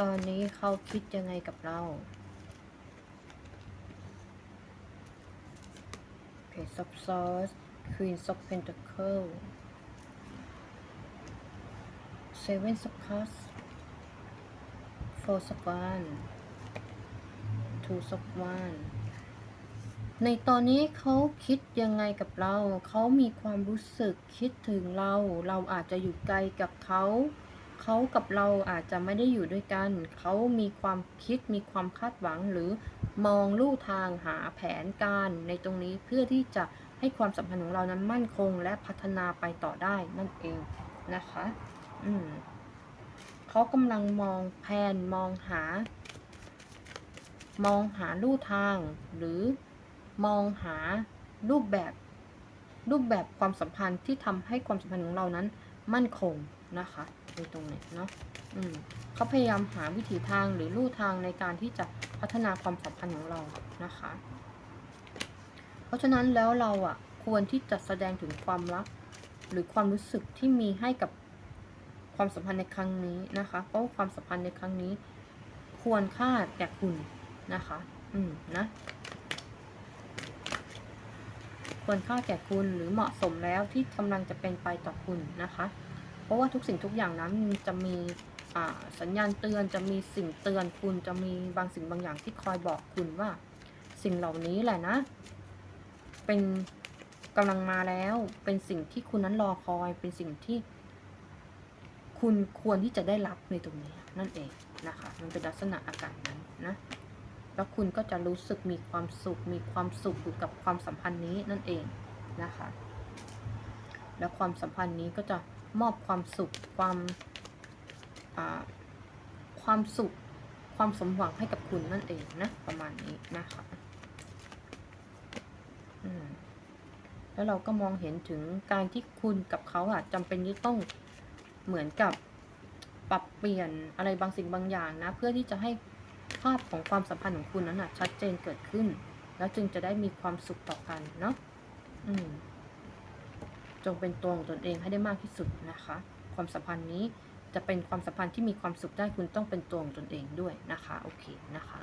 ตอนนี้เขาคิดยังไงกับเรา Page of Swords Queen of Pentacles Seven of Cups Four of Wands Two of Wands ในตอนนี้เขาคิดยังไงกับเรา เขามีความรู้สึกคิดถึงเรา เราอาจจะอยู่ไกลกับเขา เขากับเราอาจจะไม่ได้อยู่ด้วยกัน เขามีความคิดมีความคาดหวังหรือมองลู่ทางหาแผนการในตรงนี้เพื่อที่จะให้ความสัมพันธ์ของเรานั้นมั่นคงและพัฒนาไปต่อได้นั่นเองนะคะ อืมเขากำลังมองแผนมองหา มองหาลู่ทาง หรือมองหารูปแบบรูปแบบความสัมพันธ์ที่ทำให้ความสัมพันธ์ของเรานั้น มั่นคงนะคะในตรงนี้เนาะอืมเขาพยายามหาวิถีทางหรือลู่ทางในการที่จะพัฒนาความสัมพันธ์ของเรานะคะ เพราะฉะนั้นแล้วเราอะควรที่จะแสดงถึงความรัก หรือความรู้สึกที่มีให้กับความสัมพันธ์ในครั้งนี้นะคะ เพราะความสัมพันธ์ในครั้งนี้ ควรค่าแก่คุณนะคะ อืมนะ ควรค่าแก่คุณหรือเหมาะสมแล้วที่กำลังจะเป็นไปต่อคุณนะคะ เพราะว่าทุกสิ่งทุกอย่างนั้นจะมีสัญญาณเตือนจะมีสิ่งเตือนคุณจะมีบางสิ่งบางอย่างที่คอยบอกคุณว่า สิ่งเหล่านี้แหละนะ เป็นกำลังมาแล้วเป็นสิ่งที่คุณนั้นรอคอย เป็นสิ่งที่ คุณควรที่จะได้รับในตรงนี้นั่นเองนะคะ มันเป็นลักษณะอาการนั้นนะ แล้วคุณก็จะรู้สึกมีความสุข มีความสุขอยู่กับความสัมพันธ์นี้นั่นเองนะคะ แล้วความสัมพันธ์นี้ก็จะมอบความสุข ความความสุข ความสมหวังให้กับคุณนั่นเองนะ ประมาณนี้นะคะแล้วเราก็มองเห็นถึงการที่คุณกับเขาอะจำเป็นที่ต้องเหมือนกับปรับเปลี่ยนอะไรบางสิ่งบางอย่างนะ เพื่อที่จะให้ ภาพของความสัมพันธ์ของคุณนั้นนะชัดเจนเกิดขึ้น แล้วจึงจะได้มีความสุขต่อกันเนาะอืมจงเป็นตัวของตนเองให้ได้มากที่สุดนะคะ ความสัมพันธ์นี้จะเป็นความสัมพันธ์ที่มีความสุขได้คุณต้องเป็นตัวของตนเองด้วยนะคะ โอเคนะคะ